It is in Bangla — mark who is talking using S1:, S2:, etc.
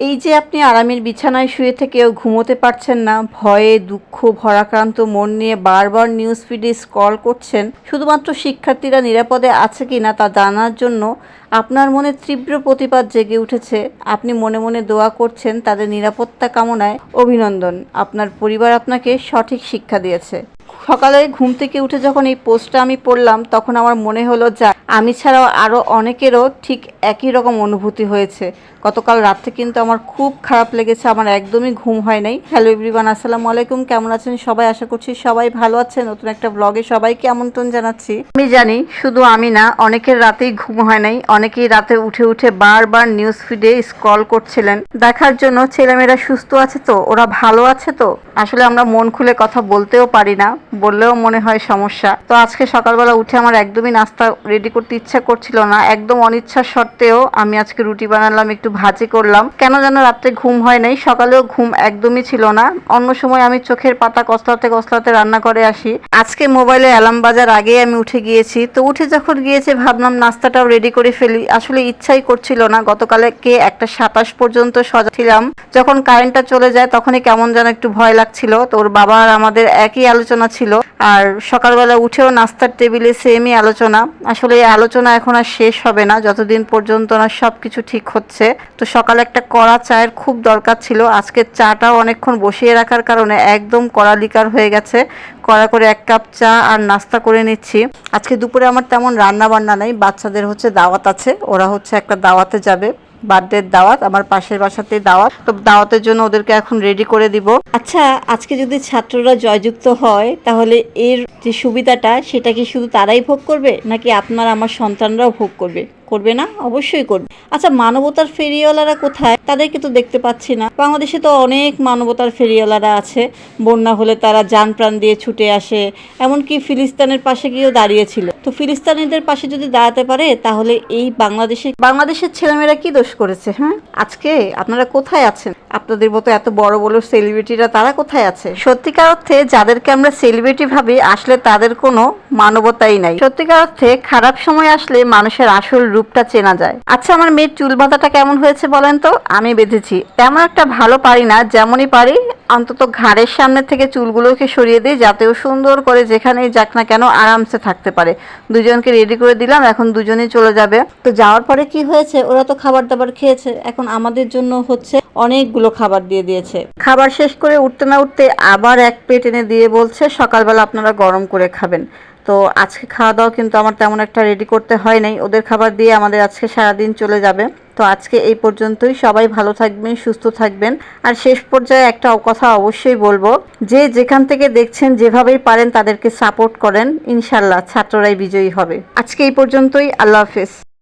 S1: এই যে আপনি আরামের বিছানায় শুয়ে থেকেও ঘুমোতে পারছেন না, ভয়ে, দুঃখ, ভরাক্রান্ত মন নিয়ে বারবার নিউজ ফিডে স্ক্রল করছেন, শুধুমাত্র শিক্ষার্থীরা নিরাপদে আছে কি না তা জানার জন্য আপনার মনে তীব্র প্রতিবাদ জেগে উঠেছে। আপনি মনে মনে দোয়া করছেন তাদের নিরাপত্তা কামনায় অভিনন্দন। আপনার পরিবার আপনাকে সঠিক শিক্ষা দিয়েছে। সকালে ঘুম থেকে উঠে যখন এই পোস্টটা আমি পড়লাম, তখন আমার মনে হলো যা আমি ছাড়াও আরও অনেকেরও ঠিক একই রকম অনুভূতি হয়েছে। গতকাল রাত্রে কিন্তু আমার খুব খারাপ লেগেছে, আমার একদমই ঘুম হয় নাই। হ্যালো এভরিওয়ান আসসালামু আলাইকুম, কেমন আছেন সবাই? আশা করছি সবাই ভালো আছেন। নতুন একটা ব্লগে সবাইকে আমন্ত্রণ জানাচ্ছি। আমি জানি শুধু আমি না, অনেকের রাতেই ঘুম হয় নাই। অনেকেই রাতে উঠে উঠে বারবার নিউজ ফিডে স্ক্রল করছিলেন। দেখার জন্য ছেলেমেয়েরা সুস্থ আছে তো? ওরা ভালো আছে তো? আসলে আমরা মন খুলে কথা বলতেও পারি না, বললেও মনে হয় সমস্যা। তো আজকে সকালবেলা উঠে আমার একদমই নাস্তা রেডি করতে ইচ্ছা করছিল না। একদম অনিচ্ছা সত্ত্বেও আমি আজকে রুটি বানালাম, একটু ভাজি করলাম। কেন যেন রাত্রে ঘুম হয় নাই, সকালেও ঘুম একদমই ছিল না। অন্য সময় আমি চোখের পাতা কসলাতে কসলাতে রান্না করে আসি। আজকে মোবাইলে অ্যালার্ম বাজার আগে আমি উঠে গিয়েছি। তো উঠে যখন গিয়েছে, ভাবলাম নাস্তাটাও রেডি করে ফেলি। আসলে ইচ্ছাই করছিল না। গতকালে কে একটা সাতাশ পর্যন্ত সজাছিলাম। যখন কারেন্টটা চলে যায়, তখনই কেমন যেন একটু ভয় লাগছিল। তো ওর বাবা আর আমাদের একই আলোচনা ছিল। আর সকালবেলা উঠেও নাস্তার টেবিলে সেমই আলোচনা। আসলে এই আলোচনা এখন আর শেষ হবে না, যতদিন পর্যন্ত না সব কিছু ঠিক হচ্ছে। তো সকালে একটা কড়া চায়ের খুব দরকার ছিল। আজকে চাটাও অনেকক্ষণ বসিয়ে রাখার কারণে একদম কড়া লিকার হয়ে গেছে। কড়া করে এক কাপ চা আর নাস্তা করে নিচ্ছি। আজকে দুপুরে আমার তেমন রান্না বান্না নেই, বাচ্চাদের হচ্ছে দাওয়াত আছে, ওরা হচ্ছে একটা দাওয়াতে যাবে। বার্থডের দাওয়াত, আমার পাশের বাসাতে দাওয়াত। তো দাওয়াতের জন্য ওদেরকে এখন রেডি করে দিব। আচ্ছা আজকে যদি ছাত্ররা জয়যুক্ত হয়, তাহলে এর যে সুবিধাটা, সেটা কি শুধু তারাই ভোগ করবে, নাকি আপনার, আমার সন্তানরাও ভোগ করবে? করবে না? অবশ্যই করবে। আচ্ছা মানবতার ফেরিওয়ালারা কোথায়? তাদেরকে তো দেখতে পাচ্ছি না। বাংলাদেশে তো অনেক মানবতার ফেরিওয়ালারা আছে। বন্যা হলে তারা যান প্রাণ দিয়ে ছুটে আসে। এমনকি ফিলিস্তানের পাশে গিয়েও দাঁড়িয়েছিল। তো ফিলিস্তিনিদের পাশে যদি দাঁড়াতে পারে, তাহলে এই বাংলাদেশে বাংলাদেশের ছেলেমেয়েরা কি দোষ করেছে হ্যাঁ? আজকে আপনারা কোথায় আছেন? আপনাদের মতো এত বড় বড় সেলিব্রিটিরা তারা কোথায় আছে? সত্যিকার অর্থে যাদেরকে আমরা সেলিব্রিটি ভাবি, আসলে তাদের কোনো মানবতাই নাই। সত্যিকার অর্থে খারাপ সময় আসলে মানুষের আসল রূপটা চেনা যায়। আচ্ছা আমার মেয়ের চুল বাঁধাটা কেমন হয়েছে বলেন তো? আমি বেঁধেছি। তেমন একটা ভালো পারি না, যেমনই পারি, অন্তত ঘাড়ের সামনে থেকে চুলগুলোকে সরিয়ে দিই, যাতে ও সুন্দর করে যেখানেই যাক না কেন আরামসে থাকতে পারে। দুজনকে রেডি করে দিলাম, এখন দুজনেই চলে যাবে। তো যাওয়ার পরে কি হয়েছে? ওরা তো খাবার দাবার খেয়েছে। এখন আমাদের জন্য হচ্ছে অনেকগুলো খাবার দিয়ে দিয়েছে। খাবার শেষ করে উঠতে না উঠতে আবার এক প্লেট এনে দিয়ে বলছে, সকালবেলা আপনারা গরম করে খাবেন। তো আজকে খাওয়া দাওয়া কিন্তু আমার তেমন একটা রেডি করতে হয় নাই। ওদের খাবার দিয়ে আমাদের আজকে সারাদিন চলে যাবে। তো আজকে এই পর্যন্তই। সবাই ভালো থাকবেন, সুস্থ থাকবেন। আর শেষ পর্যায়ে একটা কথা অবশ্যই বলব। যে যেখান থেকে দেখছেন, যেভাবেই পারেন তাদেরকে সাপোর্ট করেন ইনশাল্লাহ ছাত্ররাই বিজয়ী হবে। আজকে এই পর্যন্তই। আল্লাহ হাফেজ।